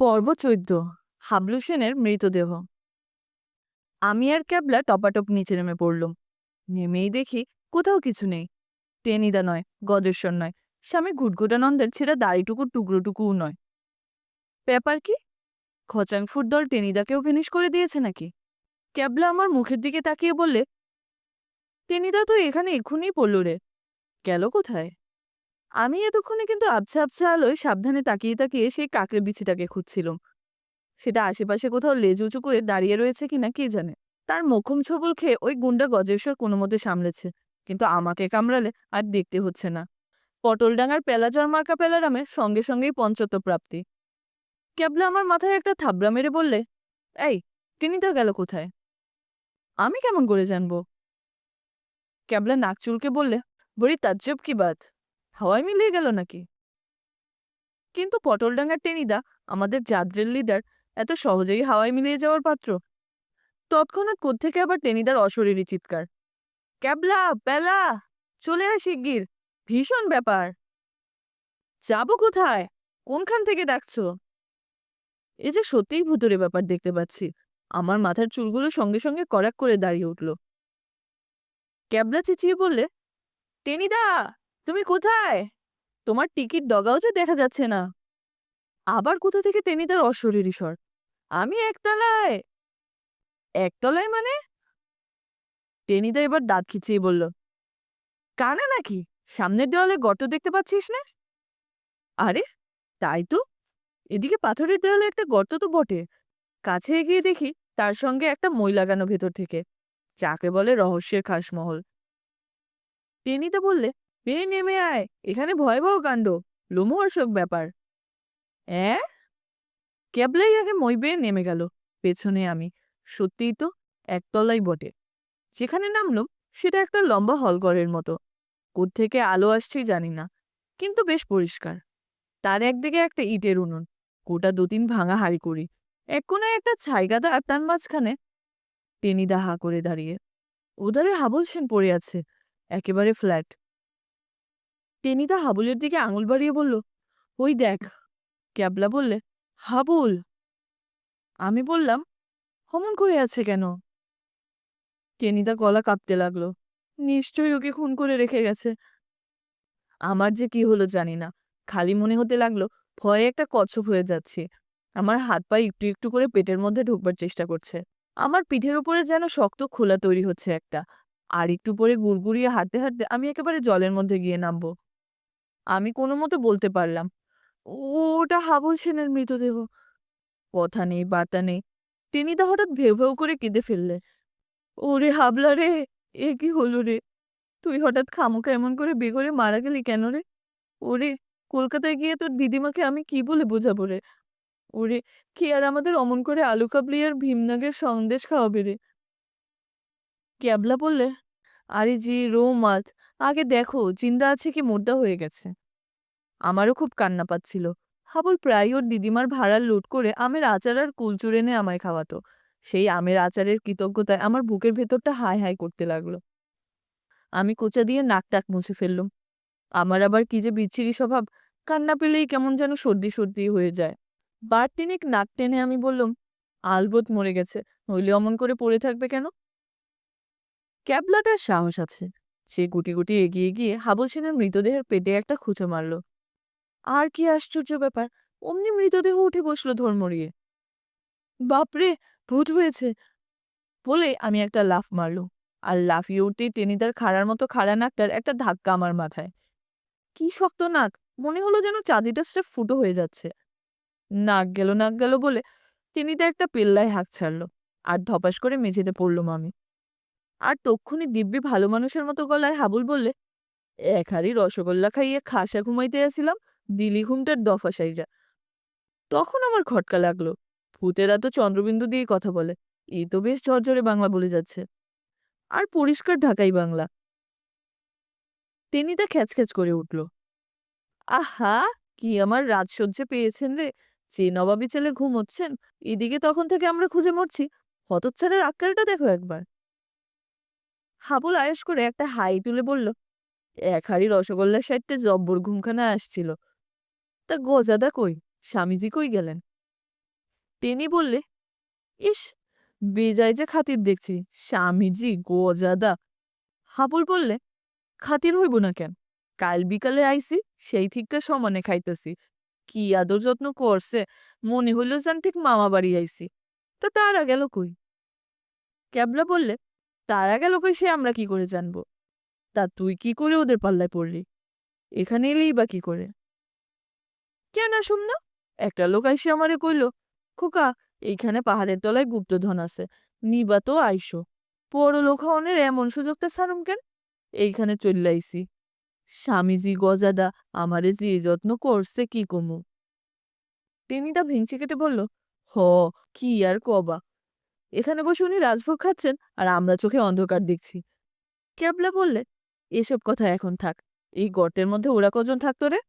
পর্ব চৈদ্দ হাবলু সেনের মৃতদেহ। আমি আর ক্যাবলা টপাটপ নিচে নেমে পড়লুম। নেমেই দেখি কোথাও কিছু নেই। টেনিদা নয়, গজেশ্বর নয়, স্বামী ঘুটঘুটানন্দের ছেঁড়া দাড়িটুকুর টুকরোটুকুও নয়। ব্যাপার কি? খচাংফুর দল টেনিদাকেও ফিনিশ করে দিয়েছে নাকি? ক্যাবলা আমার মুখের দিকে তাকিয়ে বললে, টেনিদা তো এখানে এক্ষুনি পড়ল রে। গেল কোথায়? আমি এতক্ষণে কিন্তু আবছা আবছা আলোয় সাবধানে তাকিয়ে তাকিয়ে সেই কাকের বিছিটাকে খুঁজছিলাম। সেটা আশেপাশে কোথাও লেজ উঁচু করে দাঁড়িয়ে রয়েছে কিনা কে জানে? তার মোক্ষম ছবল খেয়ে ওই গুন্ডা গজেশ্বর কোনো মতে সামলেছে, কিন্তু আমাকে কামড়ালে আর দেখতে হচ্ছে না। পটলডাঙ্গার পেলাচর মার্কা পেলারামের সঙ্গে সঙ্গেই পঞ্চত্ব প্রাপ্তি ক্যাবলা আমার মাথায় একটা থাবড়া মেরে বললে, এই, তিনি তো গেল কোথায়? আমি কেমন করে জানব? ক্যাবলা নাক চুলকে বললে, বড়ি তাজ্জব কি বাত? হাওয়ায় মিলিয়ে গেল নাকি? কিন্তু পটলডাঙ্গার টেনিদা, আমাদের জাদ্রের লিডার এত সহজেই হাওয়ায় মিলিয়ে যাওয়ার পাত্র। তৎক্ষণাৎ কোত্থেকে আবার টেনিদার অশরীরী চিৎকার? ক্যাবলা, বেলা, চলে আসি গির ভীষণ ব্যাপার। যাব কোথায়? কোনখান থেকে ডাকছো? এ যে সত্যিই ভুতুরে ব্যাপার দেখতে পাচ্ছি। আমার মাথার চুলগুলো সঙ্গে সঙ্গে করাক করে দাঁড়িয়ে উঠল। ক্যাবলা চেঁচিয়ে বললে, টেনিদা তুমি কোথায়? তোমার টিকিট ডগাও যে দেখা যাচ্ছে না। আবার কোথা থেকে টেনিদার অশরীরী স্বর? আমি একতলায়। একতলায় মানে? টেনিদা এবার দাঁত খিচিয়ে বলল, কানা নাকি? সামনের দেওয়ালে গর্ত দেখতে পাচ্ছিস না? আরে, তাই তো। এদিকে পাথরের দেওয়ালে একটা গর্ত তো বটে। কাছে এগিয়ে দেখি তার সঙ্গে একটা মই লাগানো ভেতর থেকে। যাকে বলে রহস্যের খাসমহল। টেনিদা বললে বেয়ে নেমে আয়। এখানে ভয়াবহ কাণ্ড, লোমহর্ষক ব্যাপার। অ্যাঁ? ক্যাবলাই আগে মই বেয়ে নেমে গেল, পেছনে আমি। সত্যিই তো একতলাই বটে। যেখানে নামলাম সেটা একটা লম্বা হলঘরের মতো। কোত্থেকে আলো আসছে জানি না, কিন্তু বেশ পরিষ্কার। তার একদিকে একটা ইটের উনুন, গোটা দু তিন ভাঙা হাড়ি করি এক কোনায় একটা ছাইগাদা আর তার মাঝখানে টেনিদা হা করে দাঁড়িয়ে। ওধারে হাবল সেন পড়ে আছে, একেবারে ফ্ল্যাট। টেনিদা হাবুলের দিকে আঙুল বাড়িয়ে বলল, ওই দেখ। ক্যাবলা বললে, হাবুল? আমি বললাম হমন করে আছে কেন? টেনিদা গলা কাঁপতে লাগল, নিশ্চয়ই ওকে খুন করে রেখে গেছে। আমার যে কি হলো জানি না। খালি মনে হতে লাগল, ভয়ে একটা কচ্ছপ হয়ে যাচ্ছে। আমার হাত পা একটু একটু করে পেটের মধ্যে ঢুকবার চেষ্টা করছে। আমার পিঠের উপরে যেন শক্ত খোলা তৈরি হচ্ছে একটা। আর একটু পরে গুড়গুড়িয়ে হাঁটতে হাঁটতে আমি একেবারে জলের মধ্যে গিয়ে নামবো। আমি কোনো মতো বলতে পারলাম। ওটা হাবল সেনের মৃতদেহ। কথা নেই, বার্তা নেই। টেনিদা হঠাৎ ভেউ ভেউ করে কেঁদে ফেললে ওরে হাবলা রে, এ কি হলো রে? তুই হঠাৎ খামোখা এমন করে বেগরে মারা গেলি কেন রে? ওরে, কলকাতায় গিয়ে তোর দিদিমাকে আমি কি বলে বোঝাবো রে? ওরে, কি আর আমাদের অমন করে আলু কাবলি আর ভীমনাগের সন্দেশ খাওয়াবে রে? ক্যাবলা বললে আরে জি রো আগে দেখো, জিন্দা আছে কি মোটা হয়ে গেছে। আমারও খুব কান্না পাচ্ছিল। হাবুল প্রায় ওর দিদিমার ভাড়ার লুট করে আমের আচার আর কুলচুর এনে আমায় খাওয়াতো। সেই আমের আচারের কৃতজ্ঞতায় আমার বুকের ভেতরটা হাই হাই করতে লাগল। আমি কোচা দিয়ে নাক টাক মুছে ফেললুম। আমার আবার কি যে বিচ্ছিরি স্বভাব, কান্না পেলেই কেমন যেন সর্দি সর্দি হয়ে যায়। বার তিনেক নাক টেনে আমি বললুম, আলবত মরে গেছে, নইলে অমন করে পড়ে থাকবে কেন? ক্যাবলাটার সাহস আছে। সে গুটি গুটি এগিয়ে গিয়ে হাবল সেনের মৃতদেহের পেটে একটা খুঁচো মারল। আর কি আশ্চর্য ব্যাপার, অমনি মৃতদেহ উঠে বসল ধর্মরিয়ে বাপরে, ভূত হয়েছে। বলে আমি একটা লাফ মারল আর লাফিয়ে উঠতেই টেনিদার খাড়ার মতো খাড়া নাকটার একটা ধাক্কা আমার মাথায়। কি শক্ত নাক, মনে হলো যেন চাঁদিটা স্রেফ ফুটো হয়ে যাচ্ছে। নাক গেল নাক গেল বলে টেনিদা একটা পেল্লায় হাঁক ছাড়লো, আর ধপাস করে মেঝেতে পড়লুম আমি। আর তক্ষুনি দিব্যি ভালো মানুষের মতো গলায় হাবুল বললে, এক হাড়ি রসগোল্লা খাইয়ে খাসা ঘুমাইতে আসিলাম, দিলি ঘুমটার দফা সাইজা। তখন আমার খটকা লাগল। ভূতেরা তো চন্দ্রবিন্দু দিয়ে কথা বলে। এ তো বেশ ঝরঝরে বাংলা বলে যাচ্ছে। আর পরিষ্কার ঢাকাই বাংলা। টেনিদা খ্যাচখ্যাচ করে উঠল। আহা, কি আমার রাজসজ্জে পেয়েছেন রে! যে নবাবি ছেলে ঘুমোচ্ছেন, এদিকে তখন থেকে আমরা খুঁজে মরছি। হতচ্ছাড়ার আক্কারটা দেখো একবার। হাবুল আয়েস করে একটা হাই তুলে বলল, এক হাড়ি রসগোল্লার সাইডতে জব্বর ঘুমখানা আসছিল। তা গজাদা কই? স্বামীজি কই গেলেন? টেনি বললে, ইস, বেজায় যে খাতির দেখছি, স্বামীজি গজাদা। হাবুল বললে, খাতির হইব না কেন? কাল বিকালে আইছি, সেই থিকটা সমানে খাইতেছি। কি আদর যত্ন করছে, মনে হইল যেন ঠিক মামা বাড়ি আইছি। তা তারা গেল কই? ক্যাবলা বললে তারা গেল সে আমরা কি করে জানব? তা তুই কি করে ওদের পাল্লায় পড়লি? এখানে এলেই বা কি করে? কেন আসুম না একটা লোক আইসে আমারে কইল, খোকা, এইখানে পাহাড়ের তলায় গুপ্তধন আছে, নিবা তো আইসো। বড় লোক হওয়ানের এমন সুযোগটা সারুম কেন? এইখানে চল্লাইছি স্বামীজি গজাদা, আমারে যে যত্ন করছে কি কমু? তিনি তা ভেঙচি কেটে বলল, হ, কি আর কবা? এখানে বসে উনি রাজভোগ খাচ্ছেন আর আমরা চোখে অন্ধকার দেখছি। ক্যাবলা বললে, এসব কথা এখন থাক, এই গর্তের মধ্যে ওরা কজন থাকতো রে?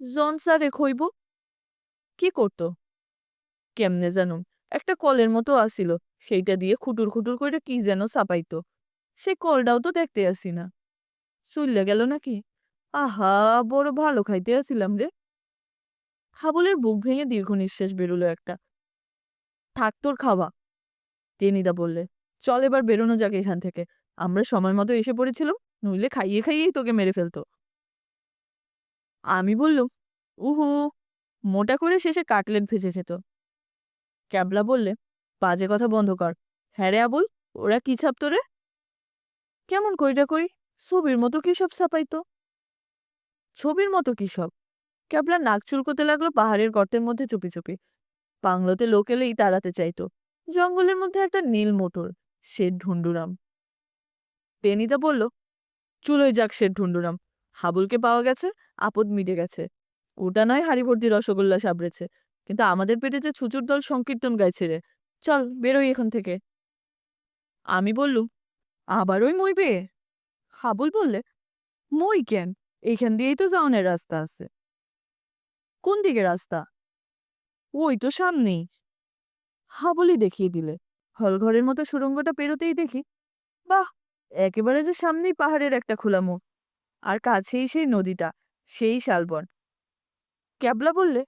জন স্যারে খইব। কি করত? কেমনে জানুম একটা কলের মতো আসিল, সেইটা দিয়ে খুটুর খুটুর করে কি যেন চাপাইতো সে কলটাও তো দেখতে আসি না। চুললে গেল নাকি? আহা, বড় ভালো খাইতে আসিলাম রে। হাবলের বুক ভেঙে দীর্ঘ নিঃশ্বাস বেরোলো একটা। থাক তোর খাওয়া। টেনিদা বললে, চল এবার বেরোনো যাক এখান থেকে। আমরা সময় মতো এসে পড়েছিলাম, নইলে খাইয়ে খাইয়েই তোকে মেরে ফেলতো। আমি বললুম, উহু, মোটা করে শেষে কাটলেট ভেজে খেত। ক্যাবলা বললে, বাজে কথা বন্ধ কর। হ্যাঁ রে আবুল, ওরা কি ছাপতো রে? কেমন কইটা কই, ছবির মতো কি সব ছাপাইতো? ছবির মতো কি সব? ক্যাবলা নাক চুলকোতে লাগল পাহাড়ের গর্তের মধ্যে চুপি চুপি। বাংলোতে লোক এলেই তাড়াতে চাইতো। জঙ্গলের মধ্যে একটা নীল মোটর, শেঠ ঢুন্ডুরাম। টেনিদা বলল, চুলোই যাক শেঠ ঢুন্ডুরাম। হাবুলকে পাওয়া গেছে, আপদ মিটে গেছে। ওটা নয় হাড়ি ভর্তি রসগোল্লা সাবড়েছে, কিন্তু আমাদের পেটে যে ছুচুর দল সংকীর্তন গাইছে রে। চল, বেরোই এখান থেকে। আমি বললুম, আবার ওই মই পেয়ে? হাবুল বললে, মই কেন? এইখান দিয়েই তো যাওনের রাস্তা আছে। কোন দিকে রাস্তা? ওই তো সামনেই। হাবলই দেখিয়ে দিলে। হলঘরের মতো সুড়ঙ্গটা পেরোতেই দেখি, বাহ, একেবারে যে সামনেই পাহাড়ের একটা খোলা মুখ আর কাছেই সেই নদীটা, সেই শালবন। ক্যাবলা বললে,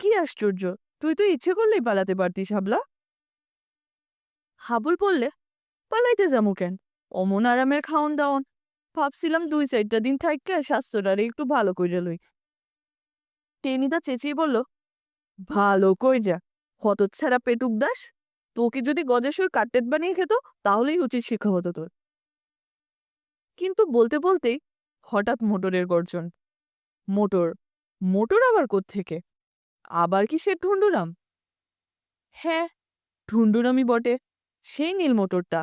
কি আশ্চর্য, তুই তো ইচ্ছে করলেই পালাতে পারতিস, হাবলা। হাবুল বললে, পালাইতে যামু কেন? অমন আরামের খাওন দাওন। ভাবছিলাম দুই চারটা দিন থাইকে স্বাস্থ্যটারে একটু ভালো কইরা লই। টেনিদা চেঁচিয়ে বলল ভালো কইরা। হতচ্ছাড়া পেটুক দাস, তোকে যদি গজেশ্বর কাট্টেট বানিয়ে খেত, তাহলেই উচিত শিক্ষা হতো তোর। কিন্তু বলতে বলতেই হঠাৎ মোটরের গর্জন। মোটর মোটর আবার থেকে আবার কি সে ঢুন্ডুরাম? হ্যাঁ ঢুন্ডুরামই বটে, সেই নীল মোটরটা।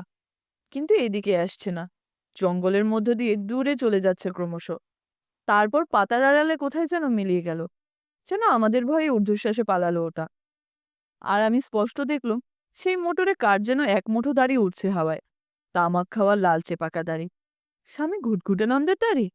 কিন্তু এদিকে আসছে না। জঙ্গলের মধ্য দিয়ে দূরে চলে যাচ্ছে ক্রমশ। তারপর পাতার আড়ালে কোথায় যেন মিলিয়ে গেল। যেন আমাদের ভয়ে ঊর্ধ্বশ্বাসে পালালো ওটা। আর আমি স্পষ্ট দেখলুম, সেই মোটরে কার যেন এক মুঠো দাড়ি উঠছে হাওয়ায়। তামাক খাওয়ার লালচে পাকা দাড়ি। স্বামী ঘুটঘুটে নন্দের দাড়ি?